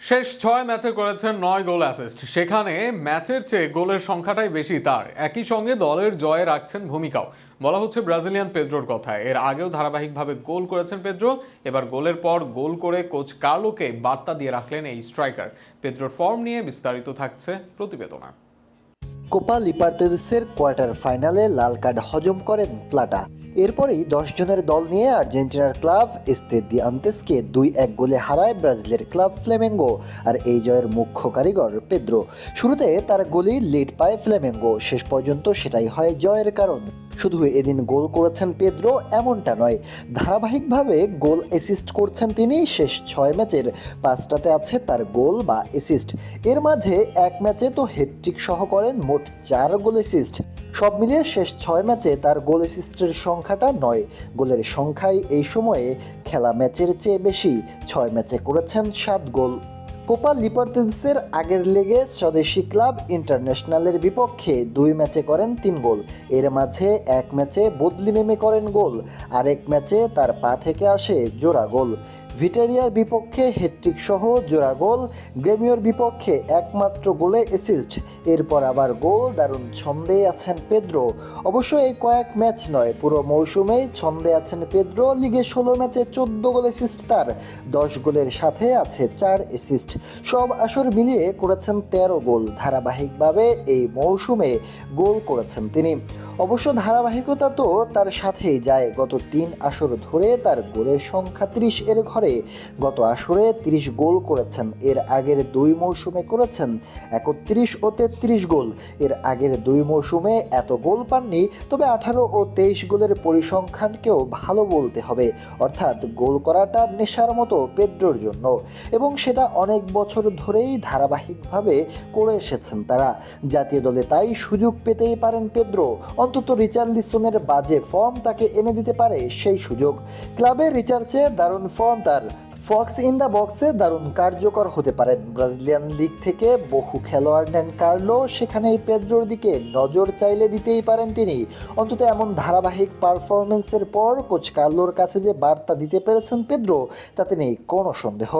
শেষ ছয় ম্যাচে করেছেন নয় গোল অ্যাসিস্ট সেখানে ম্যাচের চেয়ে গোলের সংখ্যাটাই বেশি তার। একই সঙ্গে দলের জয়ে রাখছেন ভূমিকাও। বলা হচ্ছে ব্রাজিলিয়ান পেদ্রোর কথা এর আগেও ধারাবাহিকভাবে গোল করেছেন পেদ্রো। এবার গোলের পর গোল করে কোচ কার্লোকে বার্তা দিয়ে রাখলেন এই স্ট্রাইকার। পেদ্রোর ফর্ম নিয়ে বিস্তারিত থাকছে প্রতিবেদনা। কোপা লিপার্তেসের কোয়ার্টার ফাইনালে লাল কার্ড হজম করেন প্লাটা। এরপরেই দশ জনের দল নিয়ে আর্জেন্টিনার ক্লাব এস্তেদি আন্তেসকে দুই এক গোলে হারায় ব্রাজিলের ক্লাব ফ্লেমেঙ্গো আর এই জয়ের মুখ্য কারিগর পেদ্রো। শুরুতে তার গোলেই লিড পায় ফ্লেমেঙ্গো, শেষ পর্যন্ত সেটাই হয় জয়ের কারণ। শুধু এদিন গোল করেছেন পেদ্রো, এমনটা নয়। ধারাবাহিকভাবে গোল অ্যাসিস্ট করছেন তিনি শেষ ছয় ম্যাচের। পাঁচটাতে আছে তার গোল বা অ্যাসিস্ট এর মাঝে এক ম্যাচে তো হেট্রিক সহ করেন মোট চার গোল অ্যাসিস্ট সব মিলিয়ে শেষ ছয় ম্যাচে তার গোল অ্যাসিস্টের সংখ্যাটা নয়। গোলের সংখ্যাই এই সময়ে খেলা ম্যাচের চেয়ে বেশি। ছয় ম্যাচে করেছেন সাত গোল। কোপা লিপার্টেন্সের আগের লেগে স্বদেশি ক্লাব ইন্টারন্যাশনালের বিপক্ষে দুই ম্যাচে করেন তিন গোল। এর মাঝে এক ম্যাচে বদলি নেমে করেন গোল। আরেক ম্যাচে তার পা থেকে আসে জোড়া গোল। ভিটেরিয়ার বিপক্ষে হেট্রিক সহ জোড়া গোল, গ্রেমিওর বিপক্ষে একমাত্র গোলে অ্যাসিস্ট এরপর আবার গোল, দারুণ ছন্দে আছেন পেদ্রো। অবশ্য এই কয়েক ম্যাচ নয়, পুরো মৌসুমেই ছন্দে আছেন পেদ্রো। লিগে ষোলো ম্যাচে চোদ্দ গোল অ্যাসিস্ট তার, দশ গোলের সাথে আছে চার অ্যাসিস্ট সব আসর মিলিয়ে করেছেন তেরো গোল। ধারাবাহিকভাবে এই মৌসুমে গোল করেছেন তিনি। অবশ্য ধারাবাহিকতা তো তার সাথেই যায়। গত তিন আসর ধরে তার গোলের সংখ্যা ত্রিশ এর ঘরে গত আসরে তিরিশ গোল করেছেন। এর আগের দুই মৌসুমে করেছেন একত্রিশ ও তেত্রিশ গোল। এর আগের দুই মৌসুমে এত গোল পাননি, তবে আঠারো ও তেইশ গোলের পরিসংখ্যানকেও ভালো বলতে হবে। অর্থাৎ গোল করাটা নেশার মতো পেদ্রোর জন্য। এবং সেটা অনেক বছর ধরেই ধারাবাহিকভাবে করে এসেছেন তারা। জাতীয় দলে তাই সুযোগ পেতেই পারেন পেদ্রো। অন্তত রিচার্লিসনের বাজে ফর্ম তাকে এনে দিতে পারে সেই সুযোগ। ক্লাবের রিচার্জে দারুণ ফর্ম তার ফক্স ইন দ্য বক্সে দারুণ কার্যকর হতে পারেন ব্রাজিলিয়ান লিগ থেকে বহু খেলোয়াড় নেন কার্লো। সেখানে পেদ্রোর দিকে নজর চাইলে দিতেই পারেন তিনি। অন্তত এমন ধারাবাহিক পারফরমেন্সের পর কোচ কার্লোর কাছে যে বার্তা দিতে পেরেছেন পেদ্রো, তাতে নেই কোনো সন্দেহ।